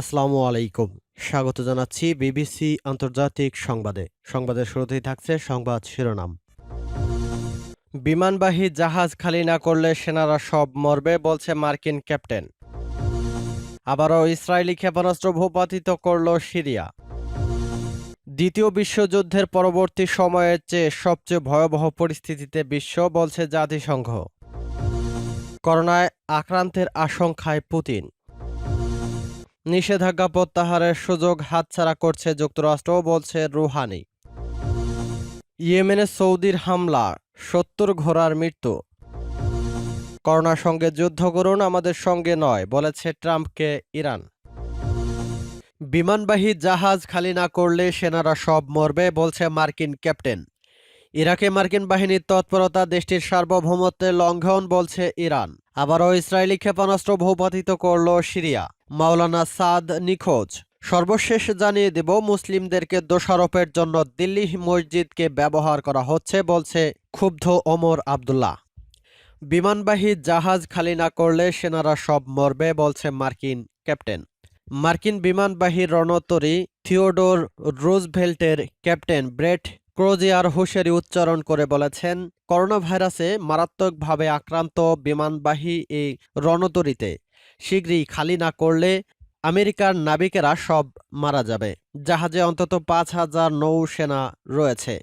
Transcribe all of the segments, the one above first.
আসসালামু আলাইকুম। স্বাগত জানাচ্ছি বিবিসি আন্তর্জাতিক সংবাদে। সংবাদের শুরুতেই থাকছে সংবাদ শিরোনাম। বিমানবাহী জাহাজ খালি না করলে সেনারা সব মরবে বলছে মার্কিন ক্যাপ্টেন। আবারও ইসরায়েলি ক্ষেপণাস্ত্র ভূপাতিত করল সিরিয়া। দ্বিতীয় বিশ্বযুদ্ধের পরবর্তী সময়ের চেয়ে সবচেয়ে ভয়াবহ পরিস্থিতিতে বিশ্ব বলছে জাতিসংঘ। করোনায় আক্রান্তের আশঙ্কায় পুতিন। নিষেধাজ্ঞা প্রত্যাহারের সুযোগ হাতছাড়া করছে যুক্তরাষ্ট্র, বলছে রুহানি। ইয়েমেনে সৌদির হামলা, সত্তর ঘোড়ার মৃত্যু। করোনার সঙ্গে যুদ্ধ করুন, আমাদের সঙ্গে নয়, বলেছে ট্রাম্পকে ইরান। বিমানবাহী জাহাজ খালি না করলে সেনারা সব মরবে, বলছে মার্কিন ক্যাপ্টেন। ইরাকে মার্কিন বাহিনীর তৎপরতা, দেশটির সার্বভৌমত্বের লঙ্ঘন, বলছে ইরান। আবারও ইসরায়েলি ক্ষেপণাস্ত্র ভূপাতিত করল সিরিয়া। মাওলানা সাদ নিখোঁজ। সর্বশেষ জানিয়ে দেব, মুসলিমদেরকে দোষারোপের জন্য দিল্লি মসজিদকে ব্যবহার করা হচ্ছে, বলছে ক্ষুব্ধ ওমর আবদুল্লাহ। বিমানবাহী জাহাজ খালি না করলে সেনারা সব মরবে, বলছে মার্কিন ক্যাপ্টেন। মার্কিন বিমানবাহী রণতরী থিওডোর রুজভেল্টের ক্যাপ্টেন ব্রেট ক্রোজিয়ার হুঁশিয়ারি উচ্চারণ করে বলেছেন করোনা ভাইরাসে মারাত্মকভাবে আক্রান্ত বিমানবাহী এই রণতরীতে শীঘ্রই খালি না করলে আমেরিকার নাবিকেরা সব মারা যাবে। জাহাজে অন্তত পাঁচ হাজার নৌসেনা রয়েছে।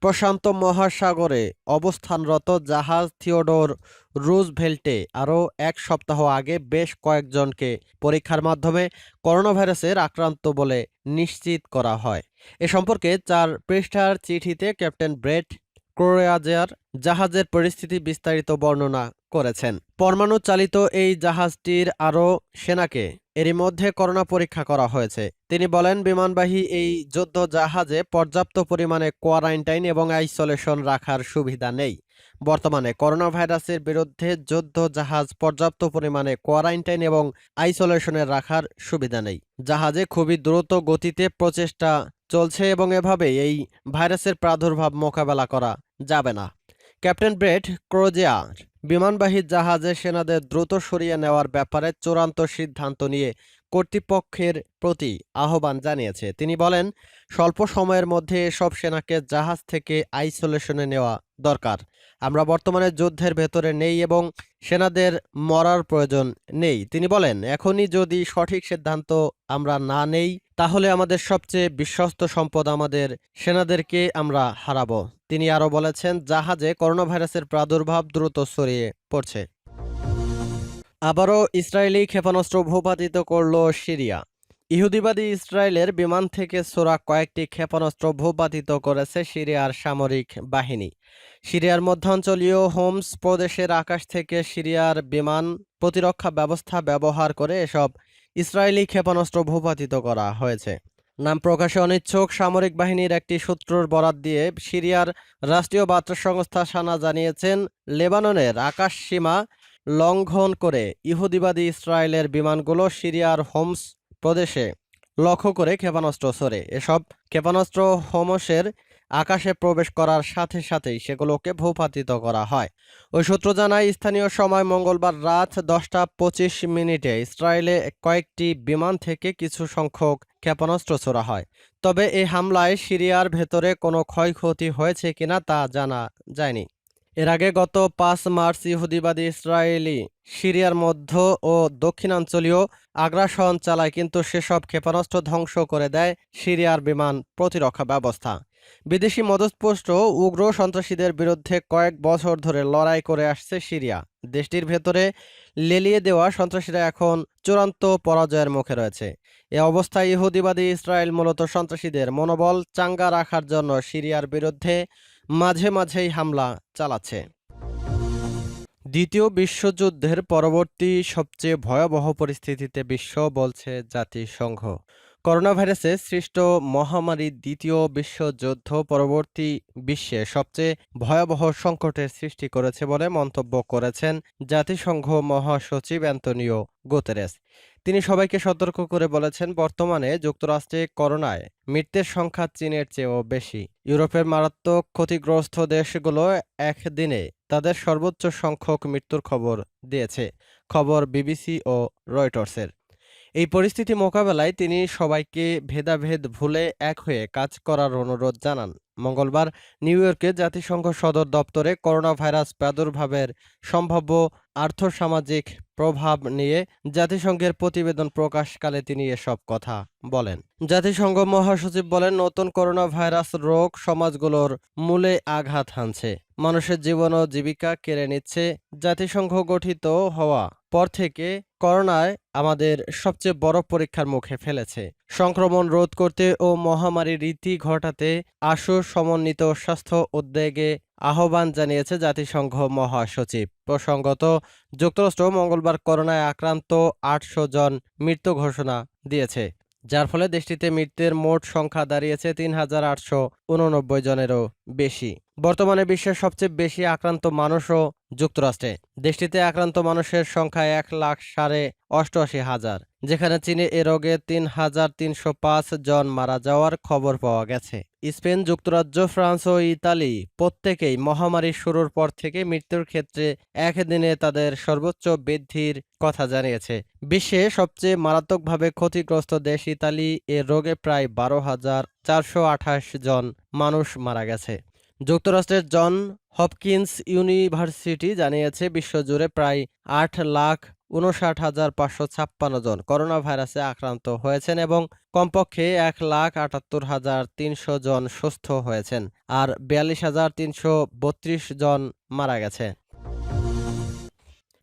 প্রশান্ত মহাসাগরে অবস্থানরত জাহাজ থিওডোর রুজভেল্টে আরও এক সপ্তাহ আগে বেশ কয়েকজনকে পরীক্ষার মাধ্যমে করোনা ভাইরাসের আক্রান্ত বলে নিশ্চিত করা হয়। এ সম্পর্কে চার পৃষ্ঠার চিঠিতে ক্যাপ্টেন ব্রেট ক্রোয়াজার জাহাজের পরিস্থিতি বিস্তারিত বর্ণনা করেছেন। পরমাণু চালিত এই জাহাজটির আরও সেনাকে এরই মধ্যে করোনা পরীক্ষা করা হয়েছে। তিনি বলেন, বিমানবাহী এই যুদ্ধ জাহাজে পর্যাপ্ত পরিমাণে কোয়ারান্টাইন এবং আইসোলেশন রাখার সুবিধা নেই। বর্তমানে করোনা ভাইরাসের বিরুদ্ধে যুদ্ধ জাহাজ পর্যাপ্ত পরিমাণে কোয়ারান্টাইন এবং আইসোলেশনের রাখার সুবিধা নেই। জাহাজে খুবই দ্রুত গতিতে প্রচেষ্টা চলছে এবং এভাবে এই ভাইরাসের প্রাদুর্ভাব মোকাবেলা করা যাবে না। ক্যাপ্টেন ব্রেট ক্রোজিয়ার বিমানবাহী জাহাজে সেনাদের দ্রুত সরিয়ে নেওয়ার ব্যাপারে চূড়ান্ত সিদ্ধান্ত নিয়ে কর্তৃপক্ষের প্রতি আহ্বান জানিয়েছে। তিনি বলেন, স্বল্প সময়ের মধ্যে এসব সেনাকে জাহাজ থেকে আইসোলেশনে নেওয়া দরকার। আমরা বর্তমানে যুদ্ধের ভেতরে নেই এবং সেনাদের মরার প্রয়োজন নেই। তিনি বলেন, এখনই যদি সঠিক সিদ্ধান্ত আমরা না নেই, তাহলে আমাদের সবচেয়ে বিশ্বস্ত সম্পদ আমাদের সেনাদেরকে আমরা হারাবো। তিনি আরও বলেছেন, জাহাজে করোনা ভাইরাসের প্রাদুর্ভাব দ্রুত ছড়িয়ে পড়ছে। আবারও ইসরায়েলি ক্ষেপণাস্ত্র ভূপাতিত করল সিরিয়া। ইহুদিবাদী ইসরায়েলের বিমান থেকে ছোড়া কয়েকটি ক্ষেপণাস্ত্র ভূপাতিত করেছে সিরিয়ার সামরিক বাহিনী। সিরিয়ার মধ্যাঞ্চলীয় হোমস প্রদেশের আকাশ থেকে সিরিয়ার বিমান প্রতিরক্ষা ব্যবস্থা ব্যবহার করে এসব ইসরায়েলি ক্ষেপণাস্ত্র ভূপাতিত করা হয়েছে। নাম প্রকাশে অনিচ্ছুক সামরিক বাহিনীর একটি সূত্রর বরাত দিয়ে সিরিয়ার রাষ্ট্রীয় বার্তা সংস্থা সানা জানিয়েছেন, লেবাননের আকাশ সীমা লঙ্ঘন করে ইহুদিবাদী ইসরায়েলের বিমানগুলো সিরিয়ার হোমস প্রদেশে লক্ষ্য করে ক্ষেপণাস্ত্র ছোড়ে এসব ক্ষেপণাস্ত্র হোমসের আকাশে প্রবেশ করার সাথে সাথেই সেগুলোকে ভূপাতিত করা হয়। ওই সূত্র জানায়, স্থানীয় সময় মঙ্গলবার রাত দশটা পঁচিশ মিনিটে ইসরায়েলে কয়েকটি বিমান থেকে কিছু সংখ্যক ক্ষেপণাস্ত্র ছোড়া হয়। তবে এই হামলায় সিরিয়ার ভেতরে কোনো ক্ষয়ক্ষতি হয়েছে কিনা তা জানা যায়নি। এর আগে গত পাঁচ মার্চ ইহুদিবাদী ইসরায়েলি, সিরিয়ার মধ্য ও দক্ষিণাঞ্চলীয় আগ্রাসন চালায়, কিন্তু সেসব ক্ষেপণাস্ত্র ধ্বংস করে দেয় সিরিয়ার বিমান প্রতিরক্ষা ব্যবস্থা। বিদেশি মদস্পুষ্ট উগ্র সন্ত্রাসীদের বিরুদ্ধে কয়েক বছর ধরে লড়াই করে আসছে সিরিয়া। দেশটির ভেতরে লেলিয়ে দেওয়া সন্ত্রাসীরা এখন চূড়ান্ত পরাজয়ের মুখে রয়েছে। এ অবস্থায় ইহুদিবাদী ইসরায়েল মূলত সন্ত্রাসীদের মনোবল চাঙ্গা রাখার জন্য সিরিয়ার বিরুদ্ধে মাঝে মাঝেই হামলা চালাচ্ছে। দ্বিতীয় বিশ্বযুদ্ধের পরবর্তী সবচেয়ে ভয়াবহ পরিস্থিতিতে বিশ্ব বলছে জাতিসংঘ। করোনা ভাইরাসে সৃষ্ট মহামারী দ্বিতীয় বিশ্বযুদ্ধ পরবর্তী বিশ্বে সবচেয়ে ভয়াবহ সংকটের সৃষ্টি করেছে বলে মন্তব্য করেছেন জাতিসংঘ মহাসচিব অ্যান্তনিও গুতেরেস। তিনি সবাইকে সতর্ক করে বলেছেন, বর্তমানে যুক্তরাষ্ট্রে করোনায় মৃত্যুর সংখ্যা চীনের চেয়েও বেশি। ইউরোপের মারাত্মক ক্ষতিগ্রস্ত দেশগুলো একদিনে তাদের সর্বোচ্চ সংখ্যক মৃত্যুর খবর দিয়েছে। খবর বিবিসি ও রয়টার্সের। এই পরিস্থিতি মোকাবেলায় তিনি সবাইকে ভেদাভেদ ভুলে এক হয়ে কাজ করার অনুরোধ জানান। মঙ্গলবার নিউ ইয়র্কে জাতিসংঘ সদর দপ্তরে করোনা ভাইরাস প্রাদুর্ভাবের সম্ভাব্য আর্থসামাজিক প্রভাব নিয়ে জাতিসংঘের প্রতিবেদন প্রকাশকালে তিনি এসব কথা বলেন। জাতিসংঘ মহাসচিব বলেন, নতুন করোনা ভাইরাস রোগ সমাজগুলোর মূলে আঘাত হানছে। মানুষের জীবন ও জীবিকা কেড়ে নিচ্ছে জাতিসংঘ গঠিত হওয়া পর থেকে করোনায় আমাদের সবচেয়ে বড় পরীক্ষার মুখে ফেলেছে। সংক্রমণ রোধ করতে ও মহামারীর রীতি ঘটাতে আশু সমন্বিত স্বাস্থ্য উদ্যোগে আহ্বান জানিয়েছে জাতিসংঘ মহাসচিব। প্রসঙ্গত, যুক্তরাষ্ট্র মঙ্গলবার করোনায় আক্রান্ত আটশো জন মৃত্যু ঘোষণা দিয়েছে। যার ফলে দেশটিতে মৃত্যুর মোট সংখ্যা দাঁড়িয়েছে তিন হাজার আটশো উননব্বই জনেরও বেশি। বর্তমানে বিশ্বের সবচেয়ে বেশি আক্রান্ত মানুষও যুক্তরাষ্ট্রে। দেশটিতে আক্রান্ত মানুষের সংখ্যা এক লাখ সাড়ে অষ্টআশি হাজার, যেখানে চীনে এ রোগে তিন হাজার তিনশো পাঁচ জন মারা যাওয়ার খবর পাওয়া গেছে। স্পেন, যুক্তরাজ্য, ফ্রান্স ও ইতালি প্রত্যেকেই মহামারী শুরুর পর থেকে মৃত্যুর ক্ষেত্রে একদিনে তাদের সর্বোচ্চ বৃদ্ধির কথা জানিয়েছে। বিশ্বে সবচেয়ে মারাত্মকভাবে ক্ষতিগ্রস্ত দেশ ইতালি, এ রোগে প্রায় বারো হাজার চারশো আঠাশ জন মানুষ মারা গেছে। যুক্তরাষ্ট্রের জন হপকিন্স ইউনিভার্সিটি জানিয়েছে, বিশ্বজুড়ে প্রায় আট লাখ উনষাট হাজার পাঁচশো ছাপ্পান্ন জন করোনা ভাইরাসে আক্রান্ত হয়েছেন এবং কমপক্ষে এক লাখ আটাত্তর হাজার তিনশো জন সুস্থ হয়েছেন আর বিয়াল্লিশ হাজার তিনশো বত্রিশ জন মারা গেছে।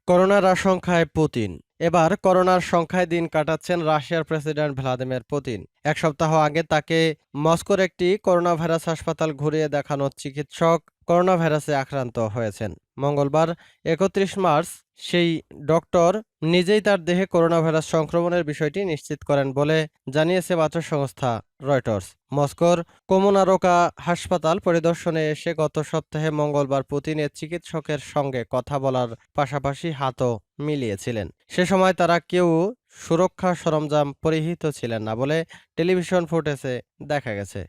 করোনার আশঙ্কায় পুতিন। এবার করোনার সংখ্যায় দিন কাটাচ্ছেন রাশিয়ার প্রেসিডেন্ট ভ্লাদিমির পুতিন। এক সপ্তাহ আগে তাকে মস্কোর একটি করোনা ভাইরাস হাসপাতাল ঘুরিয়ে দেখানো চিকিৎসক করোনা ভাইরাসে আক্রান্ত হয়েছেন। মঙ্গলবার একত্রিশ মার্চ সেই ডক্টর নিজেই তার দেহে করোনা ভাইরাস সংক্রমণের বিষয়টি নিশ্চিত করেন বলে জানিয়েছে বার্তা সংস্থা রয়টার্স। মস্কোর কোমোনারোকা হাসপাতাল পরিদর্শনে এসে গত সপ্তাহে মঙ্গলবার পুতিনের চিকিৎসকের সঙ্গে কথা বলার পাশাপাশি হাতও মিলিয়েছিলেন। সে সময় তারা কেউ সুরক্ষা সরঞ্জাম পরিহিত ছিলেন না বলে টেলিভিশন ফুটেজে দেখা গেছে।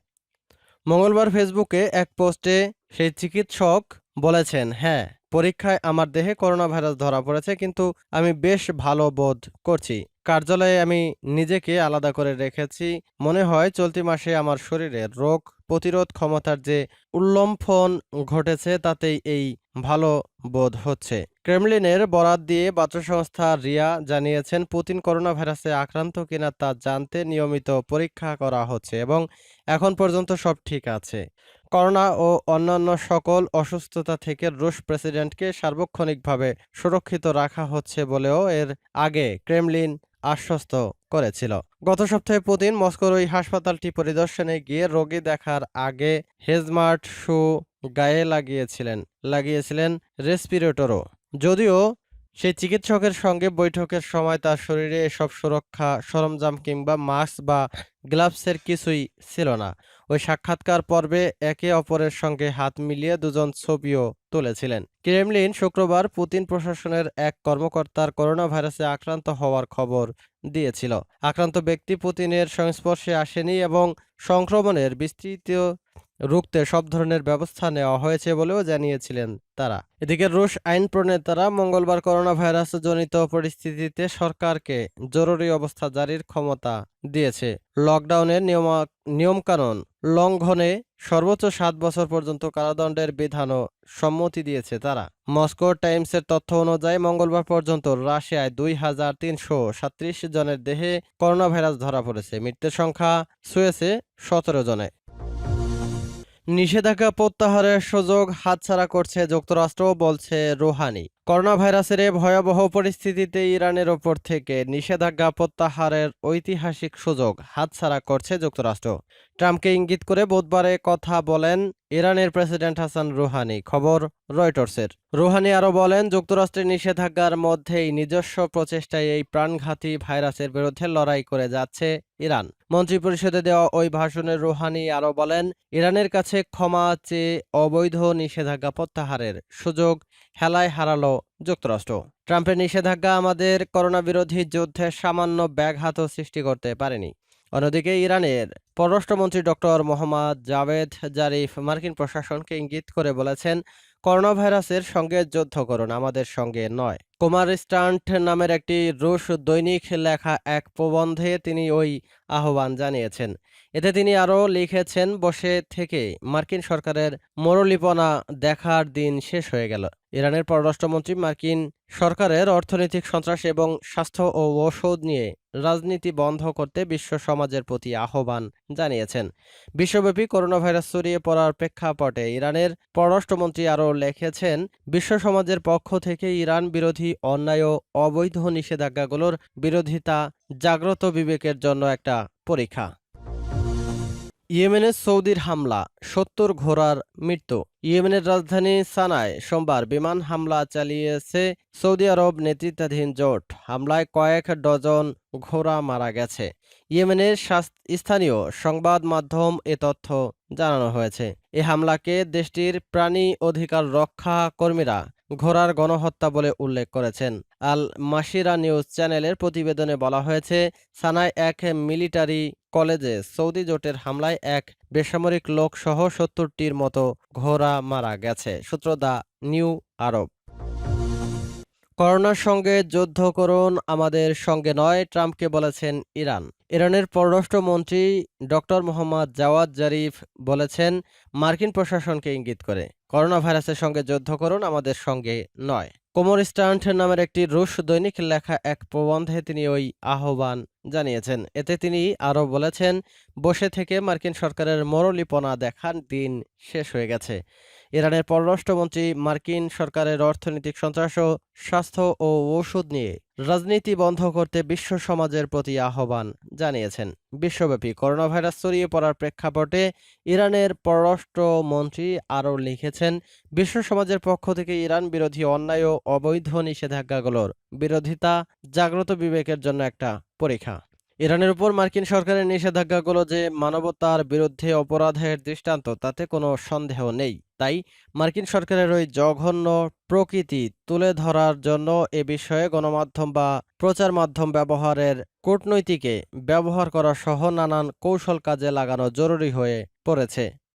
মঙ্গলবার ফেসবুকে এক পোস্টে সেই চিকিৎসক বলেছেন হ্যাঁ পরীক্ষায় আমার দেহে করোনা ভাইরাস ধরা পড়েছে, কিন্তু আমি বেশ ভালো বোধ করছি। কার্যালয়ে আমি নিজেকে আলাদা করে রেখেছি। মনে হয় চলতি মাসে আমার শরীরে রোগ প্রতিরোধ ক্ষমতার যে উল্লম্ফন ঘটেছে, তাতেই এই ভালো বোধ হচ্ছে। ক্রেমলিনের বরাত দিয়ে বার্তা সংস্থা রিয়া জানিয়েছেন, পুতিন করোনা ভাইরাসে আক্রান্ত কিনা তা জানতে নিয়মিত পরীক্ষা করা হচ্ছে এবং এখন পর্যন্ত সব ঠিক আছে। করোনা ও অন্যান্য সকল অসুস্থতা থেকে রুশ প্রেসিডেন্টকে সার্বক্ষণিকভাবে সুরক্ষিত রাখা হচ্ছে বলেও এর আগে ক্রেমলিন আশ্বস্ত করেছিল। গত সপ্তাহে পুতিন মস্কোর ওই হাসপাতালটি পরিদর্শনে গিয়ে রোগী দেখার আগে হেজমার্ট শু গায়ে লাগিয়েছিলেন লাগিয়েছিলেন রেসপিরেটরও। যদিও সেই চিকিৎসকের সঙ্গে বৈঠকের সময় তার শরীরে এসব সুরক্ষা, সরঞ্জাম কিংবা মাস্ক বা গ্লাভসের কিছুই ছিল না। ওই সাক্ষাৎকার পর্বে একে অপরের সঙ্গে হাত মিলিয়ে দুজন ছবিও তুলেছিলেন। ক্রেমলিন শুক্রবার পুতিন প্রশাসনের এক কর্মকর্তার করোনা ভাইরাসে আক্রান্ত হওয়ার খবর দিয়েছিল। আক্রান্ত ব্যক্তি পুতিনের সংস্পর্শে আসেনি এবং সংক্রমণের বিস্তৃত রুখতে সব ধরনের ব্যবস্থা নেওয়া হয়েছে বলেও জানিয়েছিলেন তারা। এদিকে রুশ আইন প্রণেতারা মঙ্গলবার করোনা ভাইরাস জনিত পরিস্থিতিতে সরকারকে জরুরি অবস্থা জারির ক্ষমতা দিয়েছে। লকডাউনের নিয়ম, নিয়মকানুন লঙ্ঘনে সর্বোচ্চ সাত বছর পর্যন্ত কারাদণ্ডের বিধানও সম্মতি দিয়েছে তারা। মস্কো টাইমসের তথ্য অনুযায়ী মঙ্গলবার পর্যন্ত রাশিয়ায় দুই হাজার তিনশো সাত্রিশ জনের দেহে করোনা ভাইরাস ধরা পড়েছে। মৃত্যুর সংখ্যা ছুঁয়েছে সতেরো জনে। নিষেধাজ্ঞা প্রত্যাহারের সুযোগ হাতছাড়া করছে যুক্তরাষ্ট্র, বলছে রোহানি। করোনা ভাইরাসের ভয়াবহ পরিস্থিতিতে ইরানের ওপর থেকে নিষেধাজ্ঞা প্রত্যাহারের ঐতিহাসিক সুযোগ হাতছাড়া করছে যুক্তরাষ্ট্র। ট্রাম্পকে ইঙ্গিত করে বুধবারে কথা বলেন ইরানের প্রেসিডেন্ট হাসান রুহানি। খবর রয়টার্সের। রুহানি আরও বলেন, যুক্তরাষ্ট্রের নিষেধাজ্ঞার মধ্যেই নিজস্ব প্রচেষ্টায় এই প্রাণঘাতী ভাইরাসের বিরুদ্ধে লড়াই করে যাচ্ছে ইরান। মন্ত্রিপরিষদে দেওয়া ওই ভাষণে রুহানি আরও বলেন, ইরানের কাছে ক্ষমা চেয়ে অবৈধ নিষেধাজ্ঞা প্রত্যাহারের সুযোগ হেলায় হারালো যুক্তরাষ্ট্র। ট্রাম্পের নিষেধাজ্ঞা আমাদের করোনা বিরোধী যুদ্ধে সামান্য ব্যাঘাতও সৃষ্টি করতে পারেনি। অন্যদিকে ইরানের পররাষ্ট্রমন্ত্রী ডক্টর মোহাম্মদ জাভেদ জারিফ মার্কিন প্রশাসনকে ইঙ্গিত করে বলেছেন করোনা ভাইরাসের সঙ্গে যুদ্ধ করুন, আমাদের সঙ্গে নয়। কুমার স্টান্ট নামের একটি রুশ দৈনিক লেখা এক প্রবন্ধে তিনি ওই আহ্বান জানিয়েছেন। এতে তিনি আরও লিখেছেন, বসে থেকে মার্কিন সরকারের মরলিপনা দেখার দিন শেষ হয়ে গেল। ইরানের পররাষ্ট্রমন্ত্রী মার্কিন সরকারের অর্থনৈতিক সন্ত্রাস এবং স্বাস্থ্য ও ঔষধ নিয়ে রাজনীতি বন্ধ করতে বিশ্ব সমাজের প্রতি আহ্বান জানিয়েছেন। বিশ্বব্যাপী করোনা ভাইরাস ছড়িয়ে পড়ার প্রেক্ষাপটে ইরানের পররাষ্ট্রমন্ত্রী আরও লিখেছেন, বিশ্ব সমাজের পক্ষ থেকে ইরান বিরোধী অন্যায় ও অবৈধ নিষেধাজ্ঞাগুলোর বিরোধিতা জাগ্রত বিবেকের জন্য একটা পরীক্ষা। ইয়েমেনে সৌদির হামলা, সত্তর ঘোড়ার মৃত্যু। ইয়েমেনের রাজধানী সানায় সোমবার বিমান হামলা চালিয়েছে সৌদি আরব নেতৃত্বাধীন জোট। হামলায় কয়েক ডজন ঘোড়া মারা গেছে। ইয়েমেনের স্থানীয় সংবাদ মাধ্যম এ তথ্য জানানো হয়েছে। এ হামলাকে দেশটির প্রাণী অধিকার রক্ষা কর্মীরা ঘোড়ার গণহত্যা বলে উল্লেখ করেছেন। আল মাসিরা নিউজ চ্যানেলের প্রতিবেদনে বলা হয়েছে, সানায় এক মিলিটারি কলেজে সৌদি জোটের হামলায় এক বেসামরিক লোক সহ সত্তরটির মতো ঘোড়া মারা গেছে, সূত্র দা নিউ আরব। করোনার সঙ্গে যুদ্ধ করুন, আমাদের সঙ্গে নয়, ট্রাম্পকে বলেছেন ইরান। ইরানের পররাষ্ট্রমন্ত্রী ডক্টর মোহাম্মদ জাওয়াদ জারিফ বলেছেন, মার্কিন প্রশাসনকে ইঙ্গিত করে। করোনা ভাইরাসের সঙ্গে যুদ্ধ করুন, আমাদের সঙ্গে নয়। কোমর স্টান্ট নামের একটি রুশ দৈনিক লেখা এক প্রবন্ধে তিনি ওই আহ্বান জানিয়েছেন। এতে তিনি আরও বলেছেন, বসে থেকে মার্কিন সরকারের মরলিপনা দেখার দিন শেষ হয়ে গেছে। ইরানের পররাষ্ট্রমন্ত্রী মার্কিন সরকারের অর্থনৈতিক সন্ত্রাস ও স্বাস্থ্য ও ঔষধ নিয়ে রাজনীতি বন্ধ করতে বিশ্ব সমাজের প্রতি আহ্বান জানিয়েছেন। বিশ্বব্যাপী করোনা ভাইরাস ছড়িয়ে পড়ার প্রেক্ষাপটে ইরানের পররাষ্ট্রমন্ত্রী আরও লিখেছেন, বিশ্ব সমাজের পক্ষ থেকে ইরান বিরোধী অন্যায় ও অবৈধ নিষেধাজ্ঞাগুলোর বিরোধিতা জাগ্রত বিবেকের জন্য একটা পরীক্ষা। ইরানের উপর মার্কিন সরকারের নিষেধাজ্ঞাগুলো যে মানবতার বিরুদ্ধে অপরাধের দৃষ্টান্ত, তাতে কোনো সন্দেহ নেই। তাই মার্কিন সরকারের ওই জঘন্য প্রকৃতি তুলে ধরার জন্য এ বিষয়ে গণমাধ্যম বা প্রচার মাধ্যম ব্যবহারের কূটনৈতিকে ব্যবহার করা সহ নানান কৌশল কাজে লাগানো জরুরি হয়ে পড়েছে।